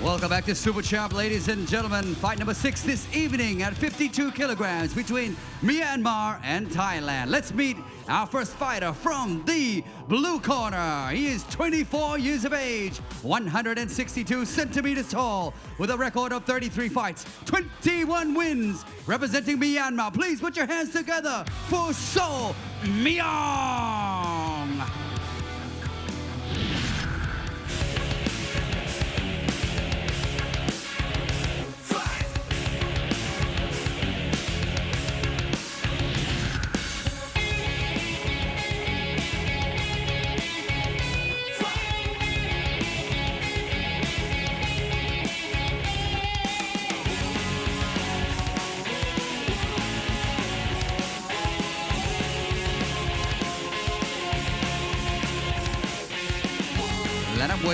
Welcome back to Super Champ, ladies and gentlemen. Fight number six this evening at 52 kilograms between Myanmar and Thailand. Let's meet our first fighter from the blue corner. He is 24 years of age, 162 centimeters tall, with a record of 33 fights, 21 wins, representing Myanmar. Please put your hands together for So Myong.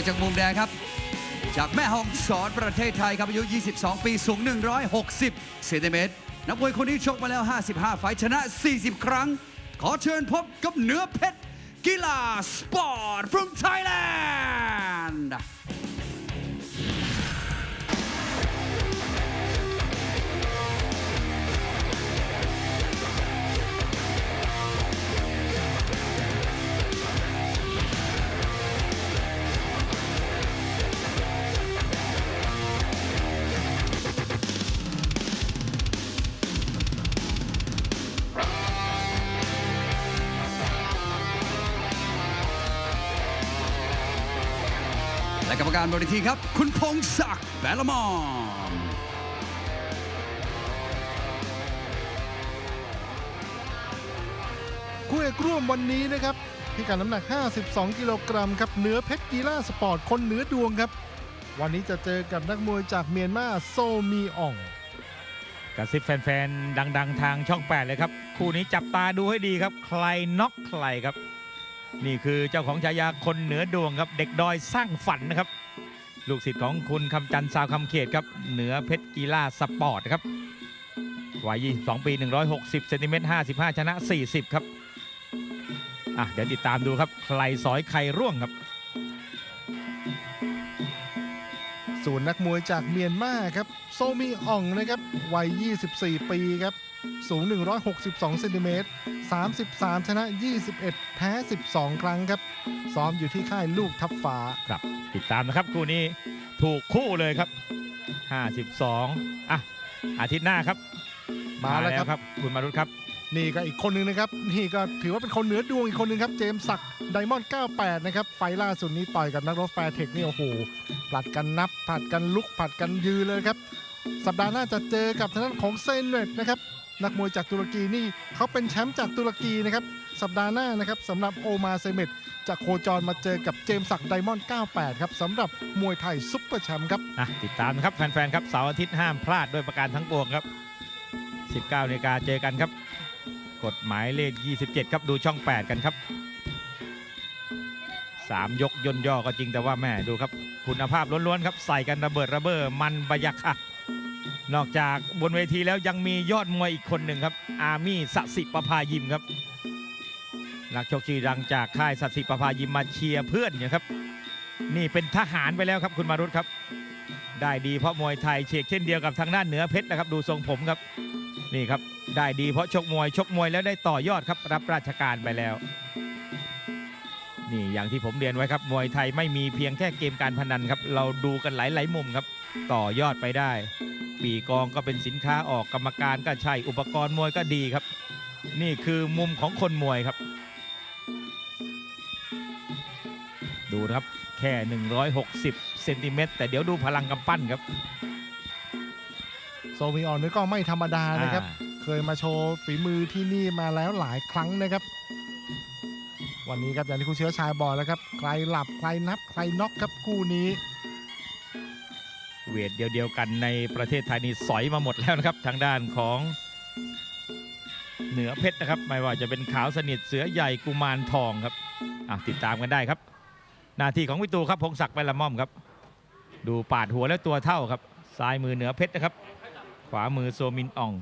จากมุมแดงครับ จากแม่ห้องสอนประเทศไทยครับอายุ 22 ปีสูง 160เซนติเมตรนักมวยคนนี้ชกมาแล้ว 55 ไฟชนะ 40 ครั้ง ขอเชิญพบกับเหนือเพชรกีฬาสปอร์ต from Thailand การบริทีครับ คุณพงศักดิ์แบลมอนคู่เอกร่วมวันนี้นะครับพิกัดน้ำหนัก 52 กิโลกรัมครับเหนือเพชรกีฬาสปอร์ตคนเหนือดวงครับ วันนี้จะเจอกับนักมวยจากเมียนมาโซมีอ่องกระซิบแฟนๆ ดัง ๆ ทางช่อง 8 เลยครับ คู่นี้จับตาดูให้ดีครับ ใครน็อกใครครับ นี่คือเจ้าของฉายาคนเหนือดวงครับ เด็กดอยสร้างฝันนะครับ ลูกศิษย์ของคุณคำจันทร์สาวคำเขตครับเหนือเพชรกีฬาสปอร์ตครับวัย 22 ปี 160เซนติเมตร55 ชนะ 40 ครับอะเดี๋ยวติดตามดูครับใครสอยใครร่วงครับ ส่วนนักมวยจากเมียนมาครับ โซมีอ่องนะครับวัย 24 ปีครับ สูง 162เซนติเมตร33 ชนะ 21 แพ้ 12 ครั้งครับ ซ้อมอยู่ที่ค่ายลูกทับฟ้า ครับติดตามนะครับคู่นี้ถูกคู่เลยครับ 52อะอาทิตย์หน้าครับมาแล้วครับครับคุณมารุตครับ นี่ก็อีกคนหนึ่งนะครับ นี่ก็ถือว่าเป็นคนเหนือดวงอีกคนหนึ่งครับ เจมส์ศักดิ์ไดมอนด์98 นะครับ ไฟล์ล่าสุดนี้ต่อยกับนักรบแฟร์เทคนี่โอ้โหผลัดกันนับผลัดกันลุกผลัดกันยืนเลยครับ สัปดาห์หน้าจะเจอกับทางด้านของเซนเนตนะครับ นักมวยจากตุรกีนี่เขาเป็นแชมป์จากตุรกีนะครับ สัปดาห์หน้านะครับสำหรับโอมาเซเมตจะโคจรมาเจอกับเจมส์ศักไดมอนด์98 ครับสำหรับมวยไทยซุปเปอร์แชมป์ครับอะติดตามนะครับแฟนๆครับเสาร์อาทิตย์ห้ามพลาดด้วยประการทั้งปวงครับ 19นาฬิกาเจอกันครับ กฎหมายเลข 27 ครับดูช่อง 8 กันครับ3ยกย่นย่อก็จริงแต่ว่าแม่ดูครับ คุณภาพล้วนๆครับใส่กันระเบิดระเบ้อมันบะยักค่ะนอกจากบนเวทีแล้วยังมียอดมวยอีกคนหนึ่งครับ อาร์มี่สสิประภายิมครับ นักชกชื่อดังจากค่ายสัตสิประภายิมมาเชียร์เพื่อนเนี่ยครับ นี่เป็นทหารไปแล้วครับคุณมารุตครับ ได้ดีเพราะมวยไทยเชกเช่นเดียวกับทางด้านเหนือเพชรนะครับ ดูทรงผมครับ นี่ครับ ได้ดีเพราะชกมวยชกมวยแล้วได้ต่อยอดครับ รับราชการไปแล้ว นี่อย่างที่ผมเรียนไว้ครับมวยไทยไม่มีเพียงแค่เกมการพนันครับ เราดูกันหลายๆมุมครับ ต่อยอดไปได้ปีกองก็เป็นสินค้าออกกรรมการก็ใช่อุปกรณ์มวยก็ดีครับ นี่คือมุมของคนมวยครับ ดูนะครับ แค่ 160เซนติเมตรแต่เดี๋ยวดูพลังกำปั้นครับ โซมีอ่อนนี่ก็ไม่ธรรมดานะครับอ่าเคยมาโชว์ฝีมือที่นี่มาแล้วหลายครั้งนะครับ วันนี้ครับอย่างที่คุณเชื้อชายบอกแล้วครับ ใครหลับใครนับใครน็อกครับคู่นี้ เวทเดียวๆกันในประเทศไทยนี่สอยมาหมดแล้วนะครับ ทางด้านของเหนือเพชรนะครับ ไม่ว่าจะเป็นขาวสนิทเสือใหญ่กุมารทองครับอะติดตามกันได้ครับห น้าที่ของวิตูครับพงศักดิ์ไปละม่อมครับ ดูปาดหัวแล้วตัวเท่าครับ ซ้ายมือเหนือเพชรนะครับ ขวามือโซมินอ่อง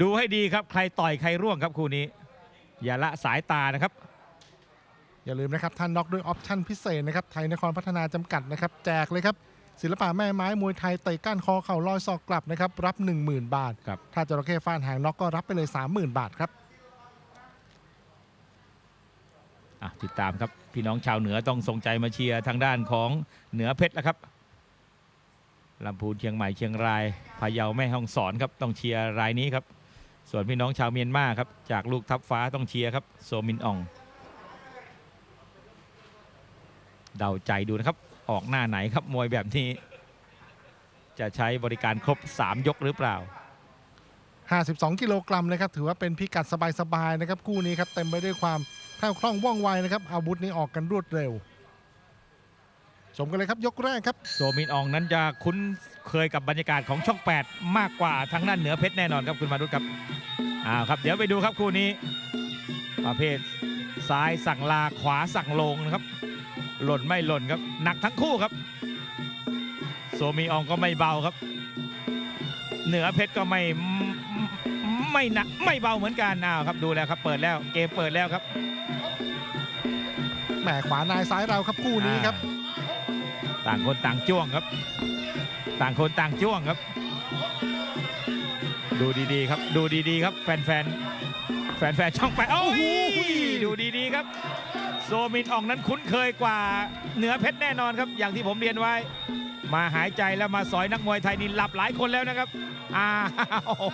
ดูให้ดีครับ ใครต่อยใครร่วงครับคู่นี้ อย่าละสายตานะครับ อย่าลืมนะครับท่านน็อกด้วยออปชั่นพิเศษนะครับไทยนครพัฒนาจำกัดนะครับ แจกเลยครับ ศิลปะแม่ไม้มวยไทยเตะก้านคอเข่าลอยศอกกลับนะครับรับ 10,000 บาทครับถ้าจระเข้ฟาดหางน็อกก็รับไปเลย 30,000 บาทครับอะติดตามครับ พี่น้องชาวเหนือต้องส่งใจมาเชียร์ทางด้านของเหนือเพชรแล้วครับลำพูนเชียงใหม่เชียงรายพะเยาแม่ฮ่องสอนครับต้องเชียร์รายนี้ครับ ส่วนพี่น้องชาวเมียนมาครับจากลูกทัพฟ้าต้องเชียร์ครับโซมินอองเดาใจดูนะครับ ออกหน้าไหนครับมวยแบบนี้ จะใช้บริการครบ 3 ยกหรือเปล่า 52 กิโลกรัมนะครับ ถือว่าเป็นพิกัดสบายๆนะครับ คู่นี้ครับเต็มไปด้วยความ แคล่วคล่องว่องไวนะครับ อาวุธนี้ออกกันรวดเร็ว ชมกันเลยครับยกแรกครับ โซมินอองนั้นจะคุ้นเคยกับบรรยากาศของช่อง 8 มากกว่าทางด้านเหนือเพชรแน่นอนครับคุณมารุตครับอ้าวครับเดี๋ยวไปดูครับคู่นี้ ประเภทซ้ายสั่งลาขวาสั่งลงนะครับ หล่นไม่หล่นครับหนักทั้งคู่ครับ โซมิอองก็ไม่เบาครับ เหนือเพชรก็ไม่ ไม่หนักไม่เบาเหมือนกันอ้าวครับดูแล้วครับเปิดแล้วเกมเปิดแล้วครับแหมขวานายซ้ายเราครับคู่นี้ครับ ต่างคนต่างจ้วงครับ ต่างคนต่างจ้วงครับ ดูดีๆครับ ดูดีๆครับ แฟนๆแฟนๆช่องไปโอ้โหดูดีๆครับ โซมินอองนั้นคุ้นเคยกว่าเหนือเพชรแน่นอนครับ อย่างที่ผมเรียนไว้ มาหายใจแล้วมาสอยนักมวยไทยนี่หลับหลายคนแล้วนะครับอ้าว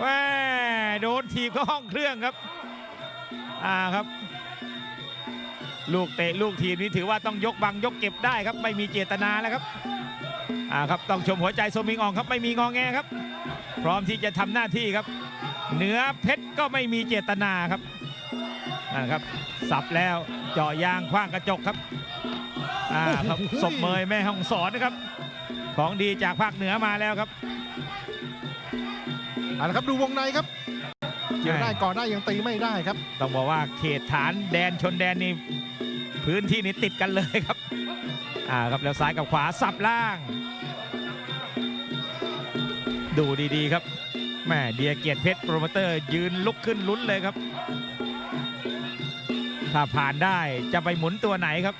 แม่โดนถีบเข้าห้องเครื่องครับ อ่าครับ ลูกเตะลูกทีมนี้ถือว่าต้องยกบังยกเก็บได้ครับ ไม่มีเจตนาแล้วครับ อ่าครับต้องชมหัวใจโซมิงอองครับไม่มีงองแงครับ พร้อมที่จะทำหน้าที่ครับ เหนือเพชรก็ไม่มีเจตนาครับอ่าครับ สับแล้วเจาะยางคว้างกระจกครับอ่าครับโอ้โหศพเมยแม่ห้องสอนนะครับ ของดีจากภาคเหนือมาแล้วครับ เอาละครับดูวงในครับเกี่ยวได้ก่อนได้ยังตีไม่ได้ครับ ต้องบอกว่าเขตฐานแดนชนแดนนี่พื้นที่นี้ติดกันเลยครับอ่าครับแล้วซ้ายกับขวาสับล่าง ดูดีๆครับแม่เดียเกียรติเพชรโปรโมเตอร์ยืนลุกขึ้นลุ้นเลยครับ ถ้าผ่านได้จะไปหมุนตัวไหนครับ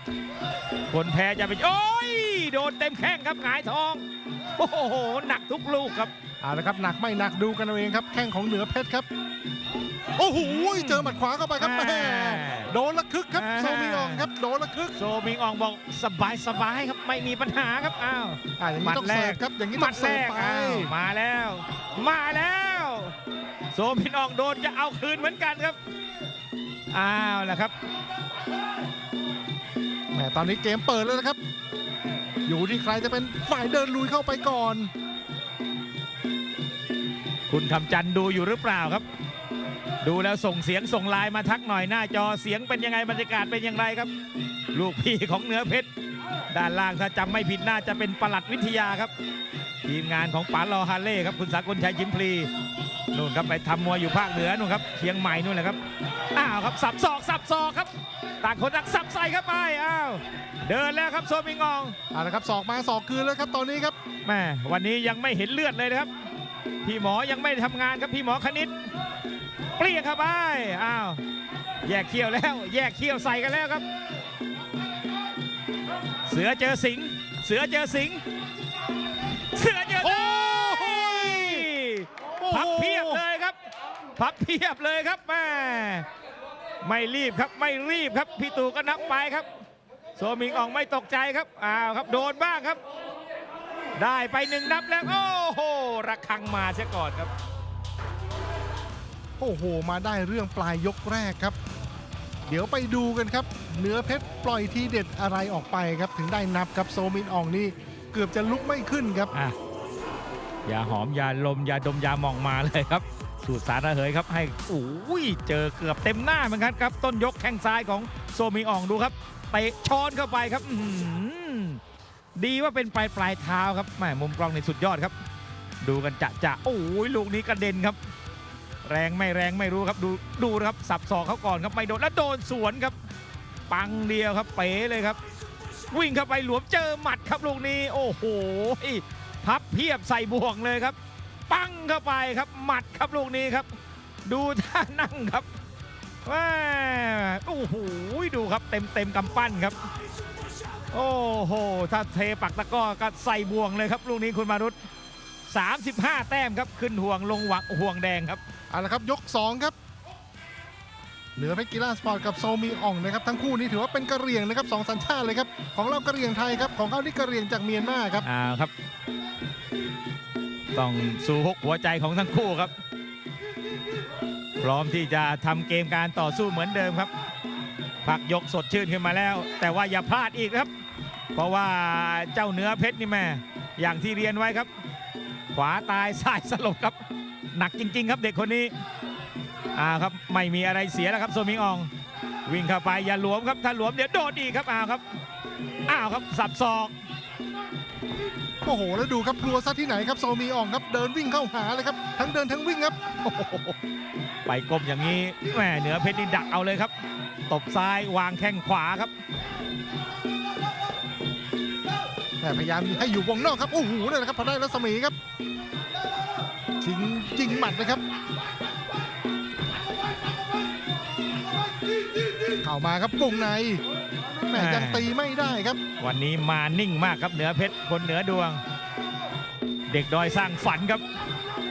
คนแพ้จะไปโอ้ยโดนเต็มแข้งครับหงายทอง โอ้โหหนักทุกลูกครับ เอาละครับหนักไม่หนักดูกันเอาเองครับ แข้งของเหนือเพชรครับ โอ้โหเจอหมัดขวาเข้าไปครับแม่แม่โดนละคึกครับอ่าโซมิอองครับโดนละคึกโซมิงอองบอกสบายสบายๆครับไม่มีปัญหาครับอ้าวอ่าอย่างนี้ต้องเสิร์ฟครับอย่างนี้หต้มัอดงแรเสิร์ฟกไปอ้าวมาแล้ว มาแล้วโซมินอองโดนจะเอาคืนเหมือนกันครับอ้าวแหละครับแหมตอนนี้เกมเปิดแล้วนะครับ อยู่ที่ใครจะเป็นฝ่ายเดินลุยเข้าไปก่อน คุณคำจันทร์ดูอยู่หรือเปล่าครับ ดูแล้วส่งเสียงส่งไลน์มาทักหน่อยหน้าจอเสียงเป็นยังไงบรรยากาศเป็นอย่างไรครับ ลูกพี่ของเหนือเพชรด้านล่างถ้าจำไม่ผิดน่าจะเป็นประหลัดวิทยาครับ ทีมงานของป๋าลอฮาเล่ครับคุณสากลชัยชิมพลีนู่นครับไปทำมวยอยู่ภาคเหนือนู่นครับเชียงใหม่นู่นแหละครับอ้าวครับสับศอกสับศอกครับต่างคนต่างสับใส่ครับไปอ้าวเดินแล้วครับโซมิงอองเอาละครับศอกมาศอกคืนแล้วครับตอนนี้ครับแม่วันนี้ยังไม่เห็นเลือดเลยนะครับ พี่หมอยังไม่ได้ทำงานครับพี่หมอคณิต เปรี้ยงเข้าไปอ้าวแยกเขี้ยวแล้ว แยกเขี้ยวใส่กันแล้วครับ เสือเจอสิงห์เสือเจอสิงห์เสือเจอโอ้โอ้โอ้โหพับเพียบเลยครับ พับเพียบเลยครับแม่ไม่รีบครับไม่รีบครับ พี่ตู่ก็นับไปครับ โซมิงอองไม่ตกใจครับอ้าวครับโดนบ้างครับ ได้ไปหนึ่งนับแล้ว โอ้โหระคังมาเสียก่อนครับ โอ้โห มาได้เรื่องปลายยกแรกครับ เดี๋ยวไปดูกันครับเนื้อเพชรปล่อยทีเด็ดอะไรออกไปครับ ถึงได้นับครับโซมินอองนี่เกือบจะลุกไม่ขึ้นครับ อะยาหอมยาลมยาดมยาหมองมาเลยครับ สูตรสารระเหยครับให้โอ้ยเจอเกือบเต็มหน้าเหมือนกันครับ ต้นยกแข้งซ้ายของโซมิงอ่องดูครับเตะช้อนเข้าไปครับอื้อหือ ดีว่าเป็นปลายปลายเท้าครับแหมมุมกล้องในสุดยอดครับ ดูกันจะจะโอ้ยลูกนี้กระเด็นครับ แรงไม่แรงไม่รู้ครับดูดูนะครับสับศอกเขาก่อนครับไม่โดนแล้วโดนสวนครับ ปังเดียวครับเป๋เลยครับ วิ่งเข้าไปหลวมเจอหมัดครับลูกนี้ โอ้โหพับเพียบใส่บ่วงเลยครับ ปังเข้าไปครับ หมัดครับลูกนี้ครับ ดูท่านั่งครับแม่โอ้โหดูครับเต็มเต็มกำปั้นครับ โอ้โห ถ้าเทปักตะกร้อก็ใส่บ่วงเลยครับ ลูกนี้คุณมารุต35 แต้มครับ ขึ้นห่วงลงหวังห่วงแดงครับ เอาละครับยก 2 ครับ เหนือเพชรกีฬาสปอร์ตกับโซมีอ่องนะครับ ทั้งคู่นี้ถือว่าเป็นกระเหรี่ยงนะครับสองสัญชาติเลยครับ ของเรากระเหรี่ยงไทยครับ ของเขานี่กระเหรี่ยงจากเมียนมาครับ อ่าครับ ต้องสู่หกหัวใจของทั้งคู่ครับ พร้อมที่จะทำเกมการต่อสู้เหมือนเดิมครับ พักยกสดชื่นขึ้นมาแล้ว แต่ว่าอย่าพลาดอีกครับ เพราะว่าเจ้าเนื้อเพชรนี่แม่อย่างที่เรียนไว้ครับ ขวาตายซ้ายสลบครับ หนักจริง ๆ ครับเด็กคนนี้อ่าครับไม่มีอะไรเสียแล้วครับโซมิงออง วิ่งเข้าไปอย่าหลวมครับถ้าหลวมเดี๋ยวโดดอีกครับอ้าวครับอ้าวครับสับศอก โอ้โห แล้วดูครับพลัวซะที่ไหนครับโซมีอ่องครับเดินวิ่งเข้าหาเลยครับทั้งเดินทั้งวิ่งครับไปกลมอย่างนี้แหมเหนือเพชรนี่ดักเอาเลยครับ ตบซ้ายวางแข้งขวาครับแต่พยายามให้อยู่วงนอกครับโอ้โหเนี่ยนะครับพอได้รัศมีครับชิงยิงหมัดนะครับ เข้ามาครับวงในแหม่แหม่ยังตีไม่ได้ครับ วันนี้มานิ่งมากครับเหนือเพชรคนเหนือดวง เด็กดอยสร้างฝันครับ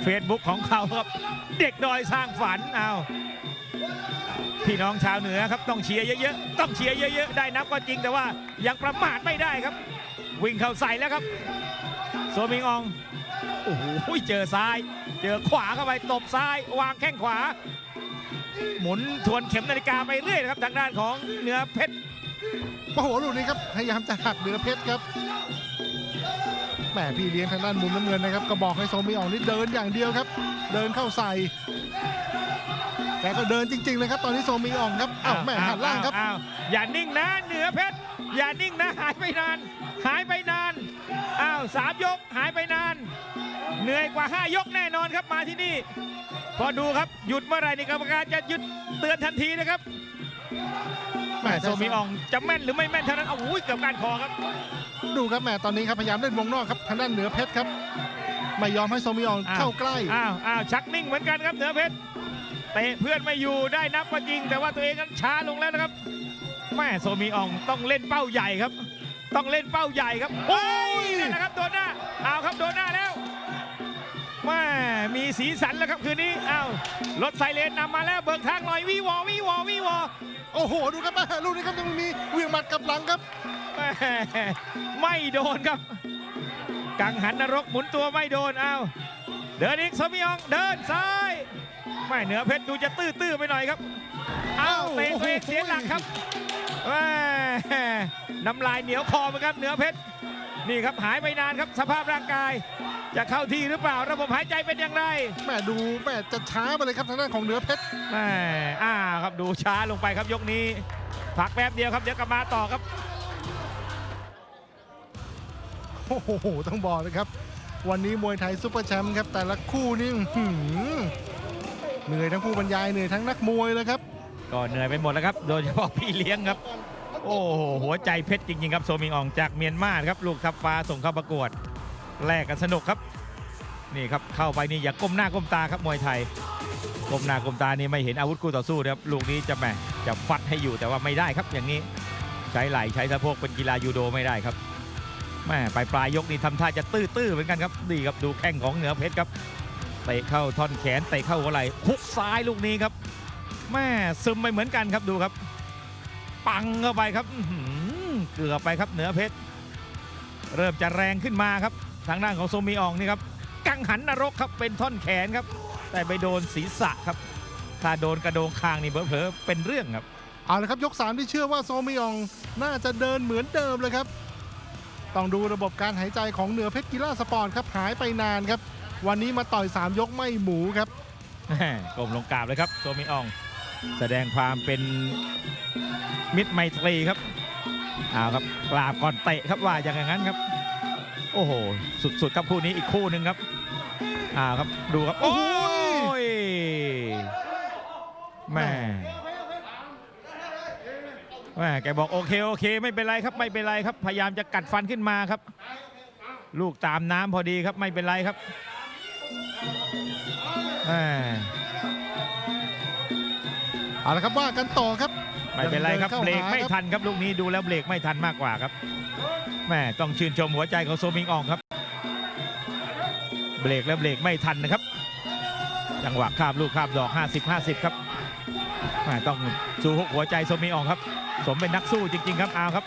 เฟซบุ๊กของเขาครับ เด็กดอยสร้างฝันเอาพี่น้องชาวเหนือครับต้องเชียร์เยอะๆต้องเชียร์เยอะๆได้นับก็จริงแต่ว่ายังประมาทไม่ได้ครับ วิ่งเข้าใส่แล้วครับโซมิงอองโอ้โหเจอซ้าย เจอขวาเข้าไปตบซ้ายวางแข้งขวา หมุนทวนเข็มนาฬิกาไปเรื่อยนะครับทางด้านของเหนือเพชรโอ้โหลูกนี้ครับพยายามจะหักเหนือเพชรครับแหมพี่เลี้ยงทางด้านมุมน้ำเงินนะครับก็บอกให้โซมีอ่องนี่เดินอย่างเดียวครับ เดินเข้าใส่แกก็เดินจริงๆเลยครับตอนนี้โซมีอ่องครับอ้าวแหม่หันล่างครับอ้วอย่านิ่งนะเหนือเพชรอย่านิ่งนะหายไปนาน หายไปนานอ้าวสามยกหายไปนาน เหนื่อยกว่า 5 ยกแน่นอนครับมาที่นี่ พอดูครับหยุดเมื่อไหร่นี่กรรมการจะหยุดเตือนทันทีนะครับแหม่โซมีอองจะแม่นหรือไม่แม่นเท่านั้นเอาอุ้ยเกือบการคอครับ ดูครับแหมตอนนี้ครับพยายามเล่นวงนอกครับทางด้านเหนือเพชรครับ ไม่ยอมให้โซมีอ่องอ้าว เข้าใกล้ อ้าวอ้าวชักนิ่งเหมือนกันครับเหนือเพชรเตะเพื่อนไม่อยู่ได้นับก็จริง แต่ว่าตัวเองนั้นช้าลงแล้วนะครับแม่โซมีอองต้องเล่นเป้าใหญ่ครับ ต้องเล่นเป้าใหญ่ครับโอ้ยนั่นแหละครับโดนหน้าเอาครับโดนหน้าแล้วแม่มีสีสันแล้วครับคืนนี้อ้าวรถไซเรนนำมาแล้วเบิกทางหน่อยวิวอวิวอวิวอโอ้โห ดูครับแหม่ลูกนี้ครับยังมีเหวียงหมัดกลับหลังครับแม่ไม่โดนครับ กังหันนรกหมุนตัวไม่โดนอ้าวเดินอีกโซมิอองเดินซ้ายไม่เหนือเพชรดูจะตื้อๆไปหน่อยครับอ้าวเตะตัวเองเสียหลักครับแม่น้ำลายเหนียวคอเหมือนครับเหนือเพชรนี่ครับหายไปนานครับสภาพร่างกาย จะเข้าที่หรือเปล่า ระบบหายใจเป็นอย่างไรแหม่ดูแหม่จะช้าไปเลยครับทางด้านของเหนือเพชรแม่อ้าครับดูช้าลงไปครับยกนี้ พักแป๊บเดียวครับเดี๋ยวกลับมาต่อครับ โอ้โหต้องบอกเลยครับ วันนี้มวยไทยซุปเปอร์แชมป์ครับแต่ละคู่นี่อื้อหือเหนื่อยทั้งผู้บรรยายเหนื่อยทั้งนักมวยเลยครับ ก็เหนื่อยไปหมดแล้วครับ โดยเฉพาะพี่เลี้ยงครับ โอ้โหหัวใจเพชรจริงๆครับโซมิงอองจากเมียนมาครับลูกทับฟ้าส่งเข้าประกวด แลกกันสนุกครับ นี่ครับเข้าไปนี่อย่าก้มหน้าก้มตาครับมวยไทยก้มหน้าก้มตานี่ไม่เห็นอาวุธคู่ต่อสู้นะครับลูกนี้จะแหมจะฟัดให้อยู่แต่ว่าไม่ได้ครับอย่างนี้ใช้ไหล่ใช้สะโพกเป็นกีฬายูโดไม่ได้ครับแม่ปลายปลายยกนี่ทำท่าจะตื้อๆเหมือนกันครับนี่ครับดูแข้งของเหนือเพชรครับเตะเข้าท่อนแขนเตะเข้าหัวไหล่คุกซ้ายลูกนี้ครับแม่ซึมไปเหมือนกันครับดูครับ ปังเข้าไปครับเกือบไปครับเหนือเพชร เริ่มจะแรงขึ้นมาครับ ทางด้านของโซมีอองนี่ครับกังหันนรกครับเป็นท่อนแขนครับ แต่ไปโดนศีรษะครับ ถ้าโดนกระโดงคางนี่เผลอๆเป็นเรื่องครับ เอาละครับยก3ที่เชื่อว่าโซมิยองน่าจะเดินเหมือนเดิมเลยครับ ต้องดูระบบการหายใจของเหนือเพชรกีฬาสปอร์ตครับหายไปนานครับ วันนี้มาต่อย3ยกไม่หมูครับแม่ก้มลงกราบเลยครับโซมิออง แสดงความเป็นมิตรไมตรีครับเอาครับกราบก่อนเตะครับว่าอย่างนั้นครับ โอ้โห สุดๆครับคู่นี้อีกคู่หนึ่งครับอ่าครับดูครับ โอ้ยแม่แม่แกบอกโอเคโอเคไม่เป็นไรครับไม่เป็นไรครับ พยายามจะกัดฟันขึ้นมาครับ ลูกตามน้ำพอดีครับไม่เป็นไรครับแม่เอาละครับว่ากันต่อครับ ไม่เป็นไรครับยังเบรดิกนข้าไม่หาทันครับลูกนี้ดูแล้วเบรกไม่ทันมากกว่าครับแม่ต้องชื่นชมหัวใจของโซมิงอองครับ เบรกแล้วเบรกไม่ทันนะครับ จังหวะคาบลูกคาบดอก 50 50 ครับแม่ต้องสู้ฮุกหัวใจโซมิงอองครับ สมเป็นนักสู้จริง ๆ ครับเอาครับ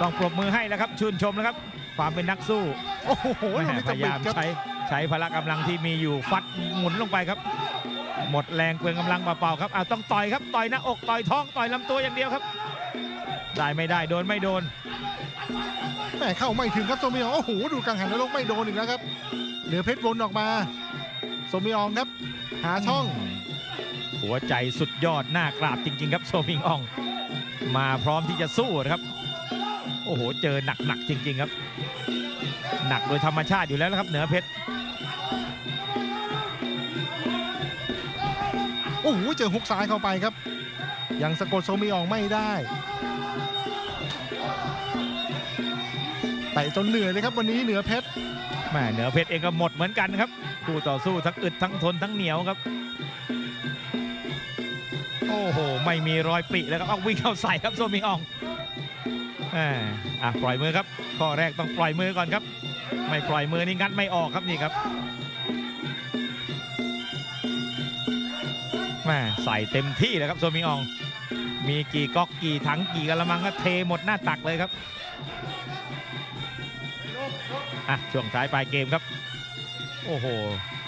ต้องปรบมือให้แล้วครับ ชื่นชมนะครับ ความเป็นนักสู้โอ้โหแม่ลูกนี้พจะยาบิยาดมครับใช้ใช้พละกำลังที่มีอยู่ฟัดหมุนลงไปครับ หมดแรงเปลืองกำลังเปล่าๆครับเอาต้องต่อยครับต่อยหน้าอกต่อยท้องต่อยลำตัวอย่างเดียวครับ ได้ไม่ได้โดนไม่โดนแหม่เข้าไม่ถึงครับโซมิอองโอ้โหดูกังหันนรกไม่โดนอีกแล้วครับ เหลือเพชรวนออกมาโซมิอองครับ หาช่อง หัวใจสุดยอดหน้ากราบจริง ๆ ครับโซมิงออง มาพร้อมที่จะสู้นะครับ โอ้โห เจอหนักๆจริง ๆ ครับ หนักโดยธรรมชาติอยู่แล้วนะครับ เหนือเพชร โอ้โหเจอฮุกซ้ายเข้าไปครับ ยังสะกดโซมิอองไม่ได้แต่จนเหนื่อยเลยครับวันนี้เหนือเพชรแม่เหนือเพชรเองก็หมดเหมือนกันครับคู่ต่อสู้ทั้งอึดทั้งทนทั้งเหนียวครับ โอ้โห ไม่มีรอยปริแล้วครับเอาวิ่งเข้าใส่ครับโซมิอองแหม่อะปล่อยมือครับข้อแรกต้องปล่อยมือก่อนครับ ไม่ปล่อยมือนี่งัดไม่ออกครับนี่ครับ แม่ใส่เต็มที่เลยครับโซมิออง มีกี่ก๊อกกี่ถังกี่กระมังก็เทหมดหน้าตักเลยครับอะช่วงท้ายปลายเกมครับ โอ้โห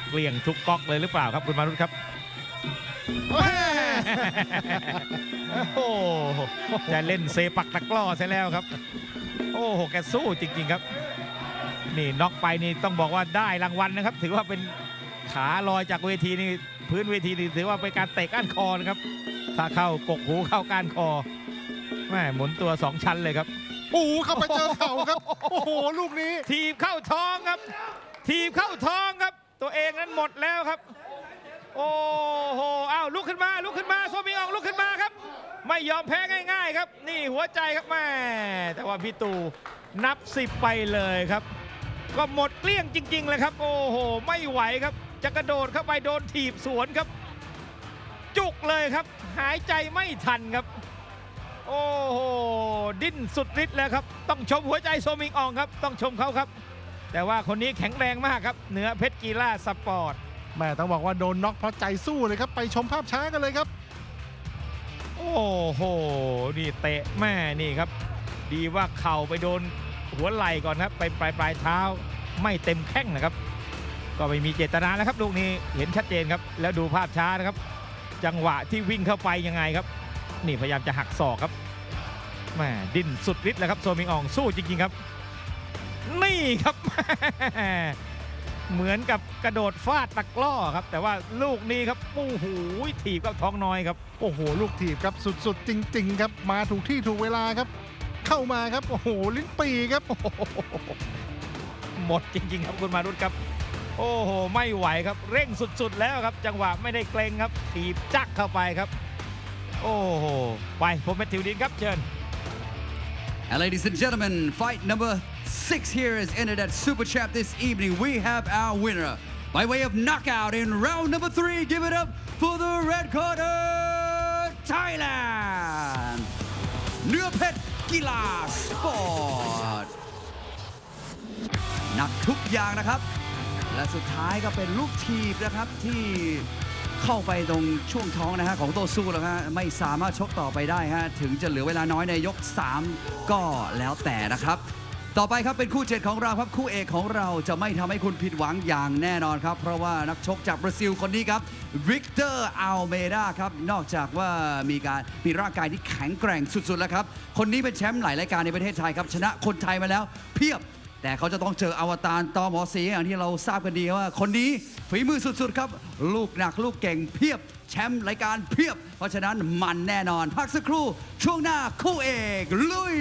เกลี้ยงทุกก๊อกเลยหรือเปล่าครับคุณมารุตครับโอ้โหจะเล่นเซปักตะกร้อใช่แล้วครับ โอ้โหแกสู้จริง ๆครับ นี่น็อกไปนี่ต้องบอกว่าได้รางวัลนะครับ ถือว่าเป็นขาลอยจากเวทีนี่ พื้นเวทีนี่ถือว่าเป็นการเตะก้านคอนะครับถ้าเข้ากกหูเข้าก้านคอแม่หมุนตัวสองชั้นเลยครับโอ้โหเข้าไปเจอเข่าครับ โอ้โหลูกนี้ ทีบเข้าท้องครับ ทีบเข้าท้องครับ ตัวเองนั้นหมดแล้วครับ โอ้โหอ้าวลุกขึ้นมาลุกขึ้นมาโซมิอองลุกขึ้นมาครับ ไม่ยอมแพ้ง่าย ๆ ครับ นี่หัวใจครับแม่แต่ว่าพี่ตู่นับสิบไปเลยครับ ก็หมดเกลี้ยงจริง ๆ เลยครับ โอ้โห ไม่ไหวครับ จะกระโดดเข้าไปโดนถีบสวนครับ จุกเลยครับ หายใจไม่ทันครับ โอ้โหดิ้นสุดฤทธิ์แล้วครับ ต้องชมหัวใจโซมิงอองครับ ต้องชมเขาครับ แต่ว่าคนนี้แข็งแรงมากครับเหนือเพชรกีฬาสปอร์ต แม่ต้องบอกว่าโดนน็อกเพราะใจสู้เลยครับ ไปชมภาพช้ากันเลยครับ โอ้โห นี่เตะแม่นี่ครับ ดีว่าเข่าไปโดนหัวไหล่ก่อนครับ ไปปลายปลายเท้าไม่เต็มแข้งนะครับ ก็ไม่มีเจตนาแล้วครับลูกนี้เห็นชัดเจนครับ แล้วดูภาพช้านะครับ จังหวะที่วิ่งเข้าไปยังไงครับ นี่พยายามจะหักศอกครับแม่ดิ้นสุดฤทธิ์แล้วครับโซมิงอองสู้จริงๆครับ นี่ครับ เหมือนกับกระโดดฟาดตะกร้อครับ แต่ว่าลูกนี้ครับโอ้โหถีบกับท้องน้อยครับ โอ้โห ลูกถีบครับสุดๆ จริง ๆ ครับ มาถูกที่ถูกเวลาครับ เข้ามาครับ โอ้โห ลิ้นปีครับหหมดจริง ๆ ครับคุณมารุตครับ โอ้โห ไม่ไหวครับ เร่งสุดๆ แล้วครับ จังหวะไม่ได้เกรงครับถีบจักเข้าไปครับ โอ้โห ไปผมเป็นทิวดินครับเชิญ And ladies and gentlemen, fight number six here is ended at Super Chat this evening. We have our winner by way of knockout in round number three. Give it up for the red corner, Thailand. เนื้อเพชรกีฬาสปอร์ตหนักทุกอย่างนะครับ และสุดท้ายก็เป็นลูกทีบนะครับที่เข้าไปตรงช่วงท้องนะฮะของโตสู้แล้วฮะไม่สามารถชกต่อไปได้ฮะถึงจะเหลือเวลาน้อยในยก 3 ก็แล้วแต่นะครับ ต่อไปครับเป็นคู่เจ็ดของเราครับคู่เอกของเราจะไม่ทำให้คุณผิดหวังอย่างแน่นอนครับ เพราะว่านักชกจากบราซิลคนนี้ครับวิกเตอร์อัลเมดาครับนอกจากว่ามีการมีร่างกายที่แข็งแกร่งสุดๆแล้วครับ คนนี้เป็นแชมป์หลายรายการในประเทศไทยครับชนะคนไทยมาแล้ว เพียบ แต่เขาจะต้องเจออวตารตอหมอสีอย่างที่เราทราบกันดีว่า คนนี้ฝีมือสุดๆครับ ลูกหนักลูกเก่งเพียบ แชมป์รายการเพียบ เพราะฉะนั้นมันแน่นอน พักสักครู่ช่วงหน้าคู่เอกลุย